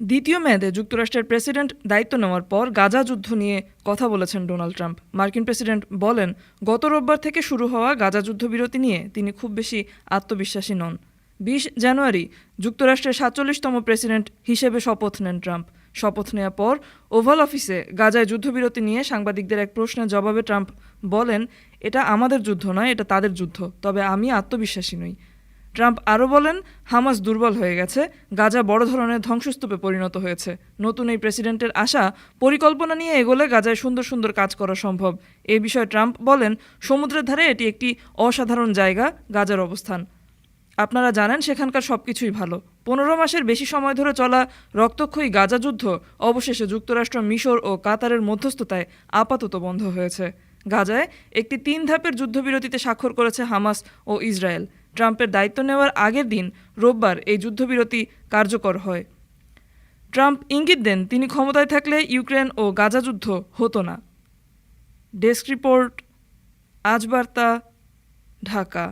দ্বিতীয় মেয়াদে যুক্তরাষ্ট্রের প্রেসিডেন্ট দায়িত্ব নেওয়ার পর গাজা যুদ্ধ নিয়ে কথা বলেছেন ডোনাল্ড ট্রাম্প। মার্কিন প্রেসিডেন্ট বলেন, গত রোববার থেকে শুরু হওয়া গাজা যুদ্ধবিরতি নিয়ে তিনি খুব বেশি আত্মবিশ্বাসী নন। বিশ জানুয়ারি যুক্তরাষ্ট্রের সাতচল্লিশতম প্রেসিডেন্ট হিসেবে শপথ নেন ট্রাম্প। শপথ নেওয়ার পর ওভাল অফিসে গাজায় যুদ্ধবিরতি নিয়ে সাংবাদিকদের এক প্রশ্নের জবাবে ট্রাম্প বলেন, এটা আমাদের যুদ্ধ নয়, এটা তাদের যুদ্ধ। তবে আমি আত্মবিশ্বাসী নই। ট্রাম্প আরও বলেন, হামাস দুর্বল হয়ে গেছে, গাজা বড় ধরনের ধ্বংসস্তূপে পরিণত হয়েছে। নতুন এই প্রেসিডেন্টের আশা, পরিকল্পনা নিয়ে এগোলে গাজায় সুন্দর সুন্দর কাজ করা সম্ভব। এ বিষয়ে ট্রাম্প বলেন, সমুদ্রের ধারে এটি একটি অসাধারণ জায়গা, গাজার অবস্থান। আপনারা জানেন, সেখানকার সব কিছুই ভালো। পনেরো মাসের বেশি সময় ধরে চলা রক্তক্ষয়ী গাজা যুদ্ধ অবশেষে যুক্তরাষ্ট্র, মিশর ও কাতারের মধ্যস্থতায় আপাতত বন্ধ হয়েছে। গাজায় একটি তিন ধাপের যুদ্ধবিরতিতে স্বাক্ষর করেছে হামাস ও ইসরায়েল। ট্রাম্পের দায়িত্ব নেওয়ার আগের দিন রোববার এই যুদ্ধবিরতি কার্যকর হয়। ট্রাম্প ইঙ্গিত দেন, তিনি ক্ষমতায় থাকলে ইউক্রেন ও গাজা যুদ্ধ হতো না। ডেস্ক রিপোর্ট আজবার্তা ঢাকা।